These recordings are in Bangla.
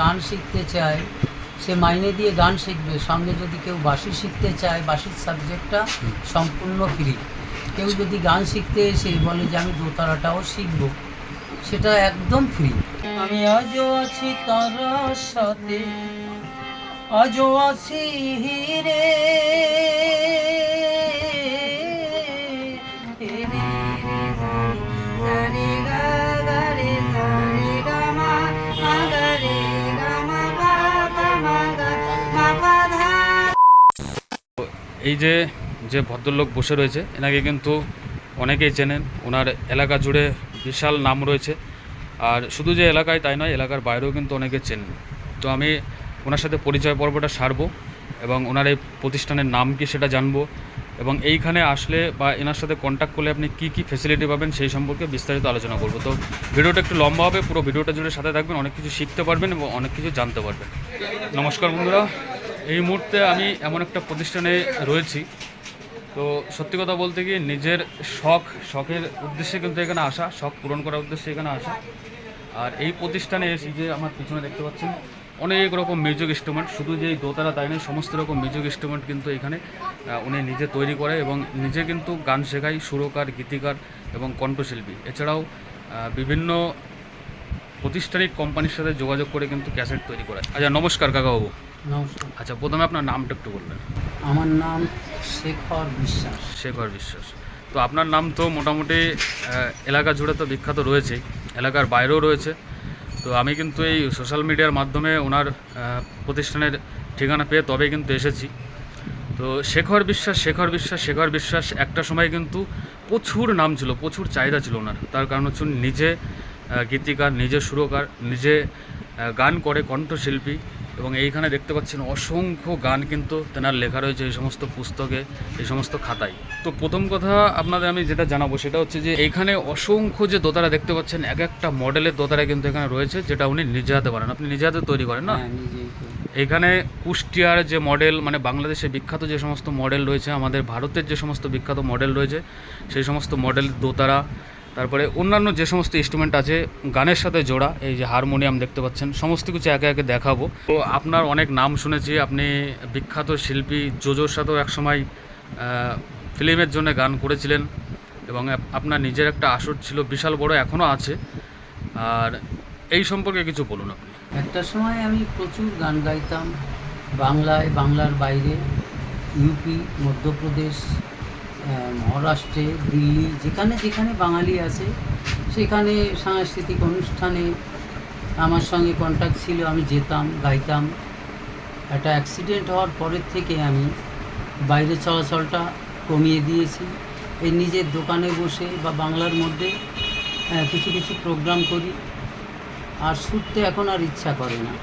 গান শিখতে চায়, সে মাইনে দিয়ে গান শিখবে। সঙ্গে যদি কেউ বাঁশি শিখতে চায়, বাঁশির সাবজেক্টটা সম্পূর্ণ ফ্রি কেউ যদি গান শিখতে এসে বলে যে, আমি দোতারাটাও শিখব, সেটা একদম ফ্রি আমি আজও আছি তার সাথে, আজও আছি রে এই যে যে ভদ্রলোক বসে রয়েছে, এনাকে কিন্তু অনেকেই চেনেন। ওনার এলাকা জুড়ে বিশাল নাম রয়েছে। আর শুধু যে এলাকায় তাই নয়, এলাকার বাইরেও কিন্তু অনেকে চেনেন। তো আমি ওনার সাথে পরিচয় পর্বটা সারবো এবং ওনার এই প্রতিষ্ঠানের নাম কি সেটা জানব। এবং এইখানে আসলে বা এনার সাথে কন্ট্যাক্ট করলে আপনি কি কি ফেসিলিটি পাবেন সেই সম্পর্কে বিস্তারিত আলোচনা করব। তো ভিডিওটা একটু লম্বা হবে, পুরো ভিডিওটা জুড়ে সাথে থাকবেন, অনেক কিছু শিখতে পারবেন এবং অনেক কিছু জানতে পারবেন। নমস্কার বন্ধুরা। এই মুহূর্তে আমি এমন একটা প্রতিষ্ঠানে রয়েছি। তো সত্যি কথা বলতে কি নিজের শখ, শখের উদ্দেশ্যে কিন্তু এখানে আসা, শখ পূরণ করার উদ্দেশ্যে এখানে আসা। আর এই প্রতিষ্ঠানে এসে যে আমার পিছনে দেখতে পাচ্ছেন, অনেক রকম মিউজিক ইনস্ট্রুমেন্ট শুধু যে দোতারা তাই নয়, সমস্ত রকম মিউজিক ইনস্ট্রুমেন্ট কিন্তু এখানে উনি নিজে তৈরি করে এবং নিজে কিন্তু গান শেখায় সুরকার, গীতিকার এবং কণ্ঠশিল্পী। এছাড়াও বিভিন্ন প্রতিষ্ঠানিক কোম্পানির সাথে যোগাযোগ করে কিন্তু ক্যাসেট তৈরি করে আচ্ছা নমস্কার কাকাবাবু। নমস্কার আচ্ছা প্রথমে আপনার নামটা একটু বলবেন। আমার নাম শেখর বিশ্বাস। শেখর বিশ্বাস। তো আপনার নাম তো মোটামুটি এলাকা জুড়ে তো বিখ্যাত রয়েছেই এলাকার বাইরেও রয়েছে। তো আমি কিন্তু এই সোশ্যাল মিডিয়ার মাধ্যমে ওনার প্রতিষ্ঠানের ঠিকানা পেয়ে তবে কিন্তু এসেছি। তো শেখর বিশ্বাস শেখর বিশ্বাস শেখর বিশ্বাস একটা সময় কিন্তু প্রচুর নাম ছিল প্রচুর চাহিদা ছিল ওনার। তার কারণ হচ্ছে নিজে গীতিকার নিজে সুরকার নিজে গান করে কণ্ঠশিল্পী এবং এইখানে দেখতে পাচ্ছেন অসংখ্য গান কিন্তু তেনার লেখা রয়েছে এই সমস্ত পুস্তকে এই সমস্ত খাতায়। তো প্রথম কথা আপনাদের আমি যেটা জানাব সেটা হচ্ছে যে এইখানে অসংখ্য যে দোতারা দেখতে পাচ্ছেন এক একটা মডেলের দোতারা কিন্তু এখানে রয়েছে যেটা উনি নিজে হাতে বানান। আপনি নিজে হাতে তৈরি করেন না? হ্যাঁ। এখানে কুষ্টিয়ার যে মডেল মানে বাংলাদেশে বিখ্যাত যে সমস্ত মডেল রয়েছে আমাদের ভারতের যে সমস্ত বিখ্যাত মডেল রয়েছে সেই সমস্ত মডেল দোতারা তারপরে অন্যান্য যে সমস্ত ইনস্ট্রুমেন্ট আছে, গানের সাথে জোড়া, এই যে হারমোনিয়াম দেখতে পাচ্ছেন, সমস্ত কিছু একে একে দেখাবো। তো আপনার অনেক নাম শুনেছি, আপনি বিখ্যাত শিল্পী জোজোর সাথেও একসময় ফিল্মের জন্য গান করেছিলেন এবং আপনার নিজের একটা আসর ছিল, বিশাল বড় এখনও আছে। আর এই সম্পর্কে কিছু বলুন আপনি। একটা সময় আমি প্রচুর গান গাইতাম, বাংলায়, বাংলার বাইরে, ইউপি, মধ্যপ্রদেশ মহারাষ্ট্রে, দিল্লি, যেখানে যেখানে বাঙালি আছে, সেখানে সাংস্কৃতিক অনুষ্ঠানে আমার সঙ্গে কন্ট্যাক্ট ছিল, আমি যেতাম, গাইতাম। একটা অ্যাক্সিডেন্ট হওয়ার পরের থেকে আমি বাইরে চলাচলটা কমিয়ে দিয়েছি। এই নিজের দোকানে বসে বা বাংলার মধ্যে কিছু কিছু প্রোগ্রাম করি। আর ছুটতে এখন আর ইচ্ছা করে না।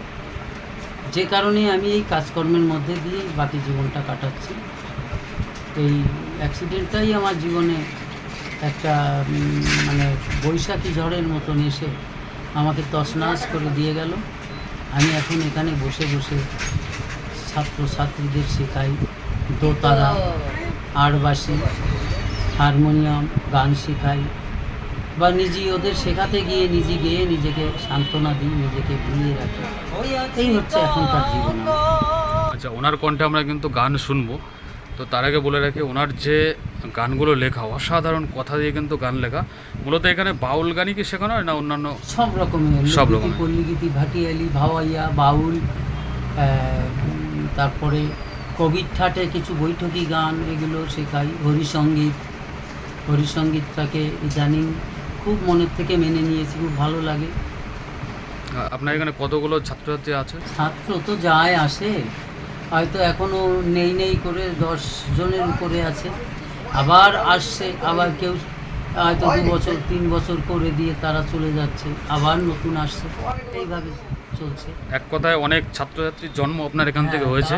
যে কারণে আমি এই কাজকর্মের মধ্যে দিয়েই বাকি জীবনটা কাটাচ্ছি। এই অ্যাক্সিডেন্টটাই আমার জীবনে একটা মানে বৈশাখী ঝড়ের মতন এসে আমাকে তছনাছ করে দিয়ে গেল। আমি এখন এখানে বসে বসে ছাত্রছাত্রীদের শেখাই। দোতারা, আরবাসী, হারমোনিয়াম, গান শেখাই বা নিজেই ওদের শেখাতে গিয়ে নিজে গিয়ে নিজেকে সান্ত্বনা দিই, নিজেকে ভুলিয়ে রাখি। এই হচ্ছে এখনকার জীবন আচ্ছা ওনার কণ্ঠে আমরা কিন্তু গান শুনব। তো তার আগে বলে রাখি ওনার যে গানগুলো লেখা অসাধারণ কথা দিয়ে কিন্তু গান লেখা। মূলত এখানে বাউল গানই কি শেখানো হয় না অন্যান্য? সব রকমের। সব রকম। পল্লীগীতি ভাটিয়ালি ভাওয়াইয়া বাউল তারপরে কবির ঠাটে কিছু বৈঠকি গান এগুলো শেখাই হরিসঙ্গীত হরিসঙ্গীতটাকে ইদানিং খুব মনের থেকে মেনে নিয়েছি খুব ভালো লাগে। আপনার এখানে কতগুলো ছাত্রছাত্রী আছে? ছাত্র তো যায় আসে। হয়তো এখনও নেই নেই করে দশ জনের উপরে আছে। আবার আসছে আবার কেউ হয়তো দু বছর তিন বছর করে দিয়ে তারা চলে যাচ্ছে আবার নতুন আসছে। এইভাবে চলছে। এক কথায় অনেক ছাত্রছাত্রীর জন্ম আপনার এখান থেকে হ্যাঁ, হয়েছে।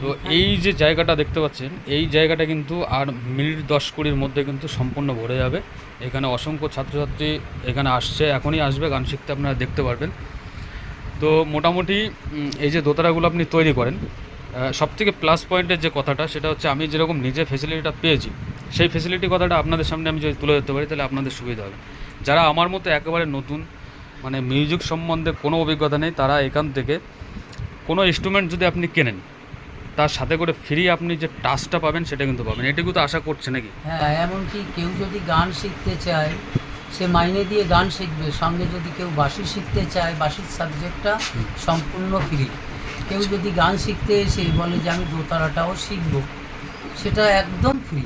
তো এই যে জায়গাটা দেখতে পাচ্ছেন এই জায়গাটা কিন্তু আর মিনিট দশ কুড়ির মধ্যে কিন্তু সম্পূর্ণ ভরে যাবে। এখানে অসংখ্য ছাত্রছাত্রী এখানে আসছে এখনই আসবে গান শিখতে আপনারা দেখতে পারবেন। তো মোটামুটি এই যে দোতারাগুলো আপনি তৈরি করেন সব থেকে প্লাস পয়েন্টের যে কথাটা, সেটা হচ্ছে আমি যেরকম নিজে ফেসিলিটিটা পেয়েছি, সেই ফেসিলিটি কথাটা আপনাদের সামনে আমি যদি তুলে ধরতে পারি, তাহলে আপনাদের সুবিধা হবে। যারা আমার মতো একেবারে নতুন মানে মিউজিক সম্বন্ধে কোনো অভিজ্ঞতা নেই, তারা এখান থেকে কোনো ইনস্ট্রুমেন্ট যদি আপনি কেনেন, তার সাথে করে ফ্রি আপনি যে টাচটা পাবেন, সেটা কিন্তু পাবেন। এটুকু তো আশা করছে নাকি? হ্যাঁ এমনকি কেউ যদি গান শিখতে চায় সে মাইনে দিয়ে গান শিখবে সঙ্গে যদি কেউ বাঁশি শিখতে চায় বাঁশির সাবজেক্টটা সম্পূর্ণ ফ্রি কেউ যদি গান শিখতে এসে বলে যে আমি দোতারাটাও শিখব সেটা একদম ফ্রি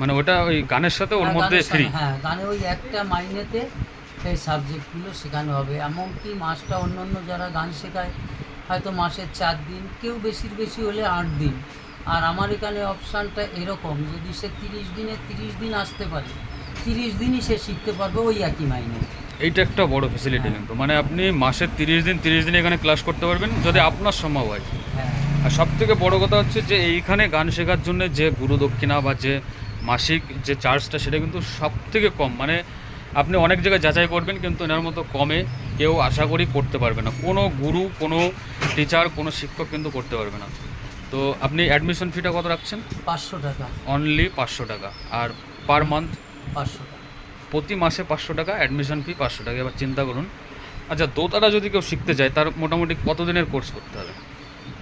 মানে ওটা ওই গানের সাথে ওর মধ্যে ফ্রি হ্যাঁ গানে ওই একটা মাইনেতে সেই সাবজেক্টগুলো শেখানো হবে। এমনকি মাসটা অন্য অন্য যারা গান শেখায় হয়তো মাসের চার দিন কেউ বেশির বেশি হলে আট দিন। আর আমার এখানে অপশানটা এরকম যদি সে তিরিশ দিনে তিরিশ দিন আসতে পারে তিরিশ দিনই সে শিখতে পারবে ওই একই মাইনে। এইটা একটা বড় ফেসিলিটি হ্যাঁ। কিন্তু। মানে আপনি মাসের তিরিশ দিন তিরিশ দিন এখানে ক্লাস করতে পারবেন যদি আপনার সম্ভব হয়। হ্যাঁ। আর সব থেকে বড় কথা হচ্ছে যে এইখানে গান শেখার জন্য যে গুরু দক্ষিণা বা যে মাসিক যে চার্জটা সেটা কিন্তু সব থেকে কম। মানে আপনি অনেক জায়গায় যাচাই করবেন কিন্তু এনার মতো কমে কেউ আশা করি করতে পারবে না। কোনো গুরু কোনো টিচার কোনো শিক্ষক কিন্তু করতে পারবে না। তো আপনি অ্যাডমিশন ফিটা কত রাখছেন? পাঁচশো টাকা। অনলি পাঁচশো টাকা। আর পার মান্থ পাঁচশো টাকা। প্রতি মাসে পাঁচশো টাকা অ্যাডমিশন ফি পাঁচশো টাকা। এবার চিন্তা করুন। আচ্ছা দোতারা যদি কেউ শিখতে চায় তার মোটামুটি কতদিনের কোর্স করতে হবে?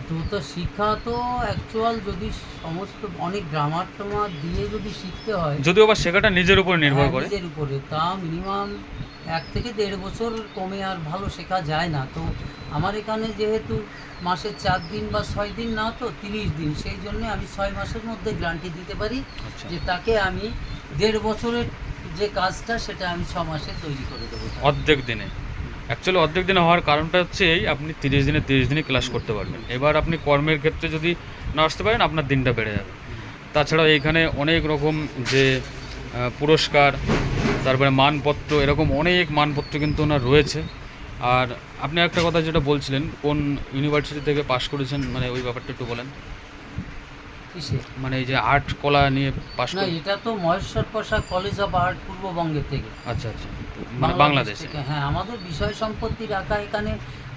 দ্রুত শিক্ষা তো অ্যাকচুয়াল যদি সমস্ত অনেক গ্রামার টামার দিয়ে যদি শিখতে হয় যদিও বা শেখাটা নিজের উপরে নির্ভর হ্যাঁ, করে। নিজের উপরে। তা মিনিমাম এক থেকে দেড় বছর কমে আর ভালো শেখা যায় না। তো আমার এখানে যেহেতু মাসে চার দিন বা ছয় দিন না তো তিরিশ দিন সেই জন্য আমি ছয় মাসের মধ্যে গ্যারান্টি দিতে পারি আচ্ছা। যে তাকে আমি দেড় বছরের যে কাজটা সেটা আমি ছ মাসে তৈরি করে দেবো। অর্ধেক দিনে। অ্যাকচুয়ালি অর্ধেক দিনে হওয়ার কারণটা হচ্ছে এই আপনি তিরিশ দিনে তিরিশ দিনে ক্লাস করতে পারবেন। এবার আপনি কর্মের ক্ষেত্রে যদি না আসতে পারেন আপনার দিনটা বেড়ে যাবে। তাছাড়াও এইখানে অনেক রকম যে পুরস্কার তারপরে মানপত্র এরকম অনেক মানপত্র কিন্তু ওনার রয়েছে। আর আপনি একটা কথা যেটা বলছিলেন কোন ইউনিভার্সিটি থেকে পাশ করেছেন মানে ওই ব্যাপারটা একটু বলেন। মানে এই যে আর্ট কলা নিয়ে পাশ না এটা তো Maheshwar Prasad college of art পূর্ববঙ্গের থেকে। আচ্ছা আচ্ছা। মানে বাংলাদেশে হ্যাঁ আমাদের বিষয় সম্পত্তি রাখা এখানে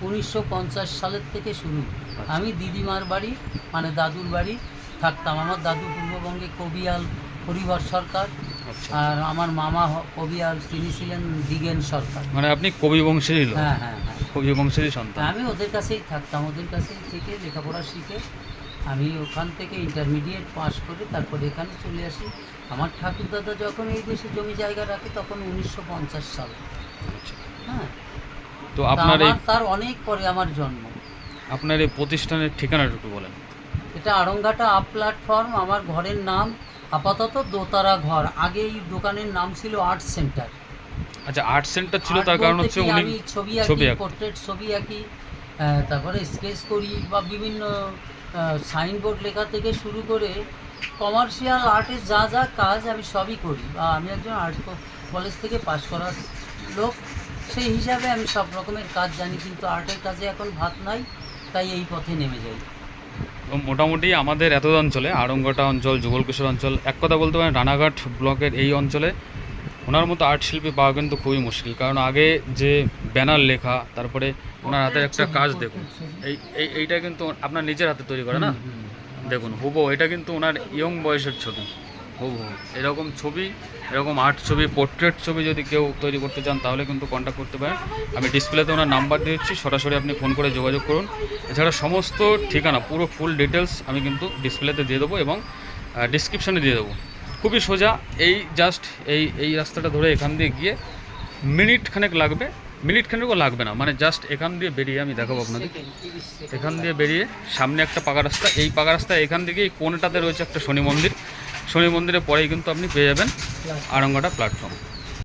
উনিশশো পঞ্চাশ সালের থেকে শুরু। আচ্ছা। আমি দিদিমার বাড়ি মানে দাদুর বাড়ি থাকতাম। আমার দাদু পূর্ববঙ্গে কবিয়াল হরিহর সরকার। আর আমার মামা কবি আর তিনি ছিলেন দিগেন সরকার। মানে আপনি কবি বংশেরই লোক? হ্যাঁ হ্যাঁ হ্যাঁ। কবি বংশেরই সন্তান। আমি ওদের কাছেই থাকতাম ওদের কাছেই থেকে লেখাপড়া শিখে আমি ওখান থেকে ইন্টারমিডিয়েট পাস করে তারপরে এখানে চলে আসি। আমার ঠাকুর দাদা যখন এই দেশে জমি জায়গা রাখে তখন উনিশশো পঞ্চাশ সাল। আচ্ছা। হ্যাঁ। তো আপনার তার অনেক পরে আমার জন্ম। আপনার এই প্রতিষ্ঠানের ঠিকানাটা একটু বলেন। এটা আড়ংঘাটা আপ প্ল্যাটফর্ম আমার ঘরের নাম আপাতত দোতারা ঘর। আগে এই দোকানের নাম ছিল আর্ট সেন্টার আচ্ছা আর্ট সেন্টার ছিল তার কারণ হচ্ছে উনি আমি ছবি ছবি আঁকি পোর্ট্রেট ছবি আঁকি তারপরে স্কেচ করি বা বিভিন্ন সাইনবোর্ড লেখা থেকে শুরু করে কমার্শিয়াল আর্টের যা যা কাজ আমি সবই করি। বা আমি একজন আর্ট কলেজ থেকে পাশ করা লোক সেই হিসাবে আমি সব রকমের কাজ জানি কিন্তু আর্টের কাজে এখন ভাত নাই তাই এই পথে নেমে যাই। তো মোটামুটি আমাদের এত অঞ্চলে আড়ঙ্গটা অঞ্চল যুগলকিশোর অঞ্চল এক কথা বলতে পারেন রানাঘাট ব্লকের এই অঞ্চলে ওনার মতো আর্ট শিল্পী পাওয়া কিন্তু খুবই মুশকিল। কারণ আগে যে ব্যানার লেখা তারপরে ওনার হাতের একটা কাজ দেখুন। এই এই এইটা কিন্তু আপনার নিজের হাতে তৈরি করে না। দেখুন হুবো এটা কিন্তু ওনার ইয়ং বয়সের ছবি। হুবো এরকম ছবি এরকম আর্ট ছবি পোর্ট্রেট ছবি যদি কেউ তৈরি করতে চান তাহলে কিন্তু কন্ট্যাক্ট করতে পারেন। আমি ডিসপ্লেতে ওনার নাম্বার দিচ্ছি সরাসরি আপনি ফোন করে যোগাযোগ করুন। এছাড়া সমস্ত ঠিকানা পুরো ফুল ডিটেলস আমি কিন্তু ডিসপ্লেতে দিয়ে দেবো এবং ডিসক্রিপশানে দিয়ে দেবো। খুবই সোজা এই জাস্ট এই এই রাস্তাটা ধরে এখান দিয়ে গিয়ে মিনিট খানেক লাগবে। মিনিট খানেকও লাগবে না মানে জাস্ট এখান দিয়ে বেরিয়ে আমি দেখাবো আপনাদের। এখান দিয়ে বেরিয়ে সামনে একটা পাকা রাস্তা এই পাকা রাস্তা এখান থেকে এই কোনটাতে রয়েছে একটা শনি মন্দির। শনি মন্দিরের পরেই কিন্তু আপনি পেয়ে যাবেন আরঙ্গাটা প্ল্যাটফর্ম